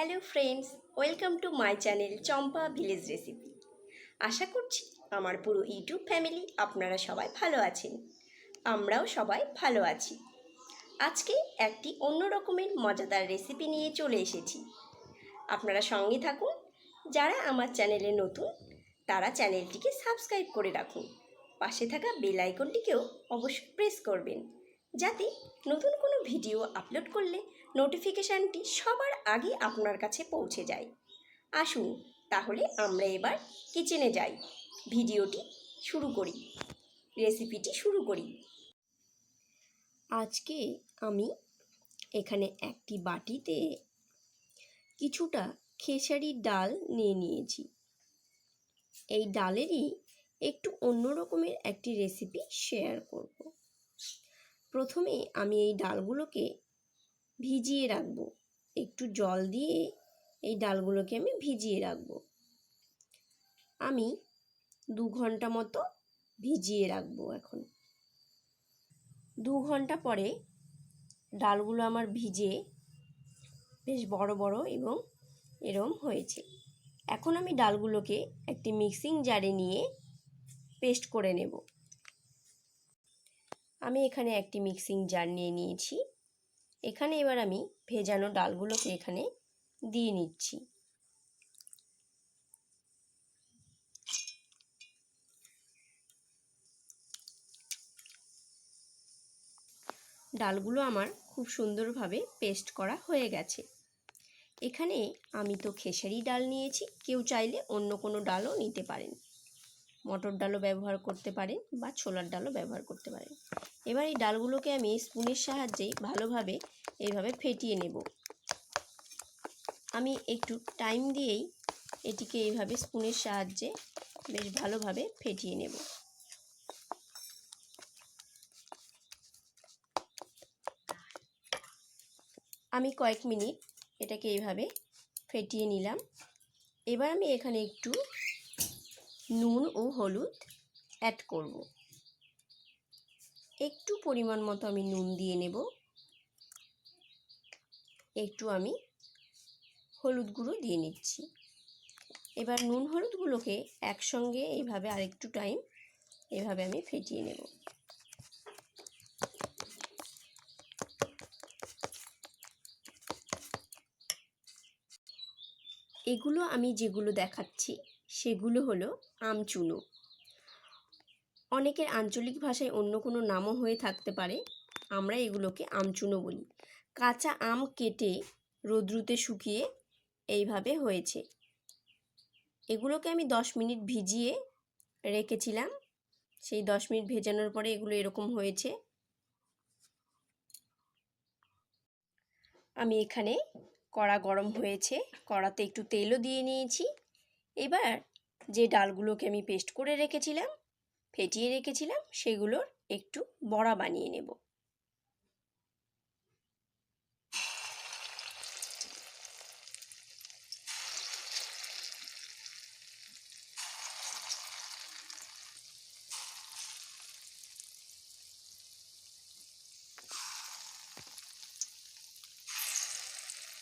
Hello friends, welcome to my channel Champa village recipe. আশা করছি আমার পুরো ইউটিউব ফ্যামিলি আপনারা সবাই ভালো আছেন। আমরাও সবাই ভালো আছি। আজকে একটি অন্য রকমের মজাদার রেসিপি নিয়ে চলে এসেছি। আপনারা সঙ্গে থাকুন, যারা আমার চ্যানেলে নতুন, তারা চ্যানেলটিকে সাবস্ক্রাইব করে রাখুন। পাশে থাকা বেল আইকনটিকেও অবশ্যই প্রেস করবেন, যাতে নতুন কোনো ভিডিও আপলোড করলে নোটিফিকেশানটি সবার আগে আপনার কাছে পৌঁছে যায়। আসুন, তাহলে আমরা এবার কিচেনে যাই। ভিডিওটি শুরু করি। রেসিপিটি শুরু করি। আজকে আমি এখানে একটি বাটিতে কিছুটা খেসারির ডাল নিয়ে নিয়েছি। এই ডালেরই একটু অন্য রকমের একটি রেসিপি শেয়ার করব। প্রথমে আমি এই ডালগুলোকে ভিজিয়ে রাখব। একটু জল দিয়ে এই ডালগুলোকে আমি ভিজিয়ে রাখব। আমি দু ঘণ্টা মতো ভিজিয়ে রাখব এখন। দু ঘণ্টা পরে ডালগুলো আমার ভিজে বেশ বড় বড় এবং এরম হয়েছে। এখন আমি ডালগুলোকে একটি মিক্সিং জারে নিয়ে পেস্ট করে নেব। আমি এখানে একটি মিক্সিং জার নিয়ে নিয়েছি। এখানে এবার আমি ভেজানো ডালগুলোকে এখানে দিয়ে নিচ্ছি। ডালগুলো আমার খুব সুন্দরভাবে পেস্ট করা হয়ে গেছে। এখানে আমি তো খেসারি ডাল নিয়েছি, কেউ চাইলে অন্য কোনো ডালও নিতে পারেন। মটর ডালও ব্যবহার করতে পারেন বা ছোলার ডালও ব্যবহার করতে পারেন এবার এই ডালগুলোকে আমি স্পুনের সাহায্যে ভালোভাবে এইভাবে ফেটিয়ে নেব। আমি একটু টাইম দিয়েই এটিকে এইভাবে স্পুনের সাহায্যে বেশ ভালোভাবে ফেটিয়ে নেব। আমি কয়েক মিনিট এটাকে এইভাবে ফেটিয়ে নিলাম। এবার আমি এখানে একটু নুন ও হলুদ অ্যাড করব। একটু পরিমাণ মতো আমি নুন দিয়ে নেব। একটু আমি হলুদ গুঁড়ো দিয়ে নিচ্ছি। এবার নুন হলুদগুলোকে একসঙ্গে এইভাবে আরেকটু টাইম এভাবে আমি ফেটিয়ে নেব। এগুলো আমি যেগুলো দেখাচ্ছি সেগুলো হলো আমচুনো। অনেকের আঞ্চলিক ভাষায় অন্য কোনো নামও হয়ে থাকতে পারে। আমরা এগুলোকে আমচুনো বলি। কাঁচা আম কেটে রোদ্রুতে শুকিয়ে এইভাবে হয়েছে। এগুলোকে আমি দশ মিনিট ভিজিয়ে রেখেছিলাম। সেই দশ মিনিট ভেজানোর পরে এগুলো এরকম হয়েছে। আমি এখানে কড়া গরম হয়েছে। কড়াতে একটু তেলও দিয়ে নিয়েছি। এবার যে ডালগুলোকে আমি পেস্ট করে রেখেছিলাম, ফেটিয়ে রেখেছিলাম, সেগুলোর একটু বড়া বানিয়ে নেব।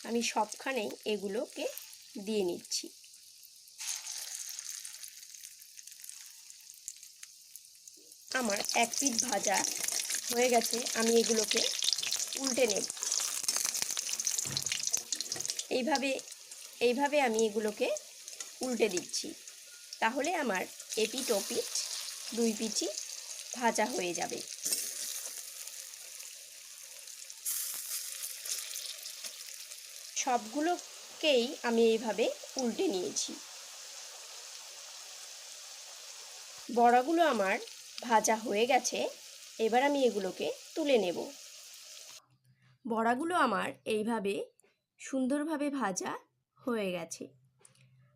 আমি সবখানেই এগুলোকে দিয়ে নিচ্ছি। আমার এক পিঠ ভাজা হয়ে গেছে, আমি এগুলোকে উল্টে নেব। এইভাবে এইভাবে আমি এগুলোকে উল্টে দিচ্ছি। তাহলে আমার এপিট ওপিট দুই পিঠই ভাজা হয়ে যাবে। সবগুলোকেই আমি এইভাবে উল্টে নিয়েছি। বড়াগুলো আমার ভাজা হয়ে গেছে, এবার আমি এগুলোকে তুলে নেব। বড়াগুলো আমার এইভাবে সুন্দরভাবে ভাজা হয়ে গেছে।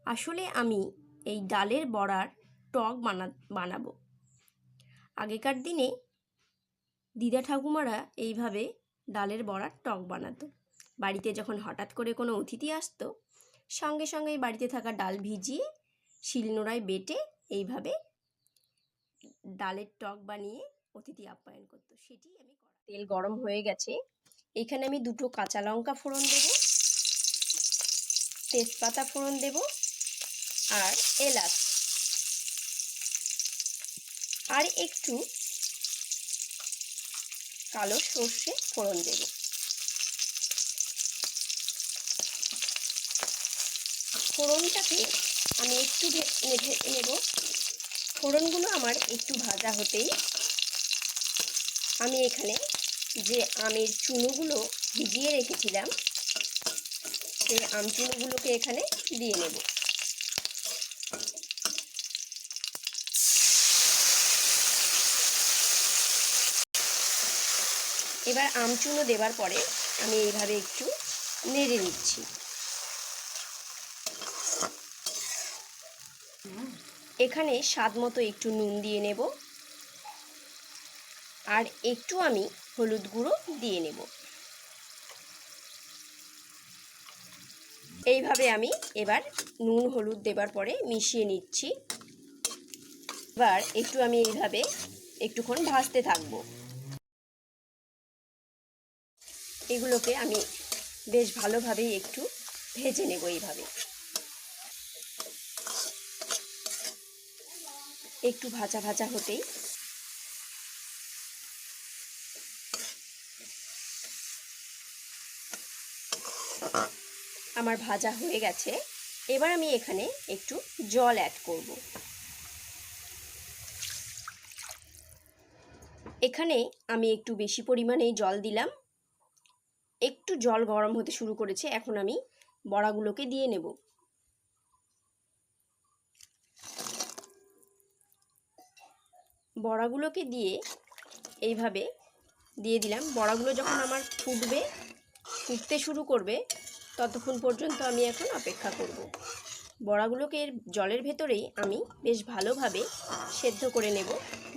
আসলে আমি এই ডালের বড়ার টক বানা, বানাবো। আগেকার দিনে দিদা ঠাকুমারা এইভাবে ডালের বড়ার টক বানাতো। বাড়িতে যখন হঠাৎ করে কোনো অতিথি আসতো, সঙ্গে সঙ্গে বাড়িতে থাকা ডাল ভিজিয়ে শিলনোড়ায় বেটে এইভাবে ডালের টক বানিয়ে অতিথি আপ্যায়ন করতো। সেটি আমি করা। তেল গরম হয়ে গেছে। এখানে আমি দুটো কাঁচা লঙ্কা ফোড়ন দেব, তেজপাতা ফোড়ন দেব আর এলাচ। আর একটু কালো সর্ষে ফোড়ন দেব। ফোড়নটাকে আমি একটু নেব। ফোড়নগুলো আমার একটু ভাজা হতেই আমি এখানে যে আমের চুনোগুলো ভিজিয়ে রেখেছিলাম, সেই আম চুনোগুলোকে এখানে দিয়ে নেব। এবার আমচুনো দেবার পরে আমি এইভাবে একটু নেড়ে নিচ্ছি। এখানে স্বাদ মতো একটু নুন দিয়ে নেব। আর একটু আমি হলুদ গুঁড়ো দিয়ে নেব। এইভাবে আমি এবার নুন হলুদ দেবার পরে মিশিয়ে নিচ্ছি। এবার একটু আমি এইভাবে একটুক্ষণ ভাজতে থাকব। এগুলোকে আমি বেশ ভালোভাবেই একটু ভেজে নেব এইভাবে। একটু ভাজা ভাজা হতেই। আমার ভাজা হয়ে গেছে। এবার আমি এখানে একটু জল অ্যাড করব। এখানে আমি একটু বেশি পরিমাণেই জল দিলাম। একটু জল গরম হতে শুরু করেছে। এখন আমি বড়াগুলোকে দিয়ে নেব। বড়াগুলোকে দিয়ে এইভাবে দিয়ে দিলাম। বড়াগুলো যখন আমার ফুটবে, ফুটতে শুরু করবে, ততক্ষণ পর্যন্ত আমি এখন অপেক্ষা করব। বড়াগুলোকে এর জলের ভেতরেই আমি বেশ ভালোভাবে সেদ্ধ করে নেব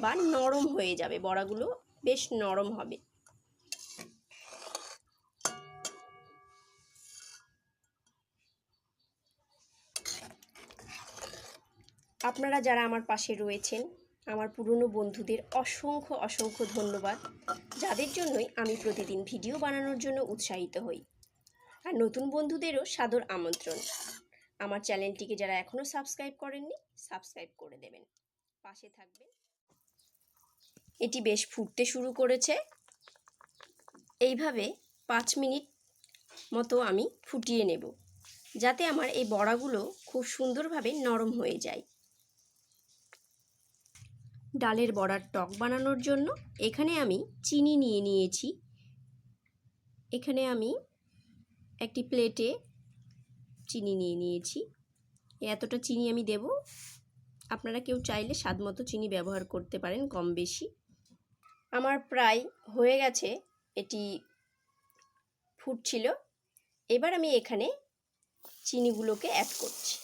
বা নরম হয়ে যাবে। বড়াগুলো বেশ নরম হবে। আপনারা যারা আমার পাশে রয়েছেন আমার পুরনো বন্ধুদের অসংখ্য অসংখ্য ধন্যবাদ, যাদের জন্যই আমি প্রতিদিন ভিডিও বানানোর জন্য উৎসাহিত হই। আর নতুন বন্ধুদেরও সাদর আমন্ত্রণ। আমার চ্যানেলটিকে যারা এখনও সাবস্ক্রাইব করেননি, সাবস্ক্রাইব করে দেবেন। পাশে থাকবেন। এটি বেশ ফুটতে শুরু করেছে। এইভাবে পাঁচ মিনিট মতো আমি ফুটিয়ে নেব, যাতে আমার এই বড়াগুলো খুব সুন্দরভাবে নরম হয়ে যায়। ডালের বড়ার টক বানানোর জন্য এখানে আমি চিনি নিয়ে নিয়েছি। এখানে আমি একটি প্লেটে চিনি নিয়ে নিয়েছি। এতটা চিনি আমি দেব। আপনারা কেউ চাইলে স্বাদ মতো চিনি ব্যবহার করতে পারেন কম বেশি। আমার প্রায় হয়ে গেছে, এটি ফুটছিল। এবার আমি এখানে চিনিগুলোকে অ্যাড করছি।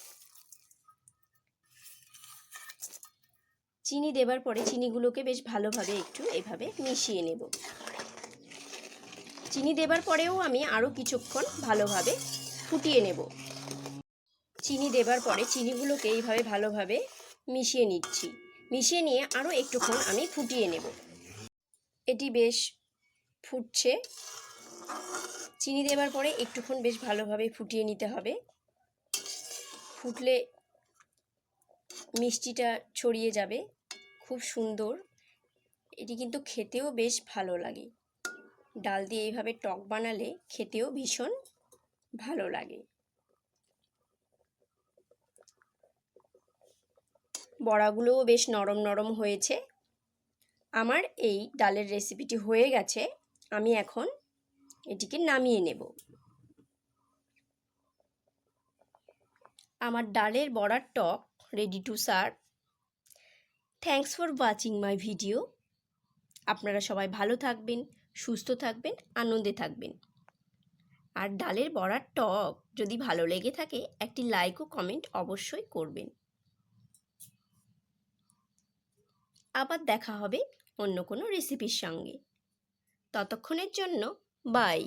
চিনি দেবার পরে চিনিগুলোকে বেশ ভালোভাবে একটু এভাবে মিশিয়ে নেব। চিনি দেবার পরেও আমি আরও কিছুক্ষণ ভালোভাবে ফুটিয়ে নেব। চিনি দেবার পরে চিনিগুলোকে এইভাবে ভালোভাবে মিশিয়ে নিচ্ছি। মিশিয়ে নিয়ে আরও একটুক্ষণ আমি ফুটিয়ে নেব। এটি বেশ ফুটছে। চিনি দেবার পরে একটুক্ষণ বেশ ভালোভাবে ফুটিয়ে নিতে হবে। ফুটলে মিষ্টিটা ছড়িয়ে যাবে। খুব সুন্দর। এটি কিন্তু খেতেও বেশ ভালো লাগে। ডাল দিয়ে এইভাবে টক বানালে খেতেও ভীষণ ভালো লাগে। বড়াগুলোও বেশ নরম নরম হয়েছে। আমার এই ডালের রেসিপিটি হয়ে গেছে। আমি এখন এটিকে নামিয়ে নেব। আমার ডালের বড়ার টক ready to serve thanks for watching my video আপনারা সবাই ভালো থাকবেন, সুস্থ থাকবেন, আনন্দে থাকবেন। আর ডালের বড়ার টক যদি ভালো লেগে থাকে, একটি লাইক ও কমেন্ট অবশ্যই করবেন। আবার দেখা হবে অন্য কোনো রেসিপির সঙ্গে। ততক্ষণের জন্য বাই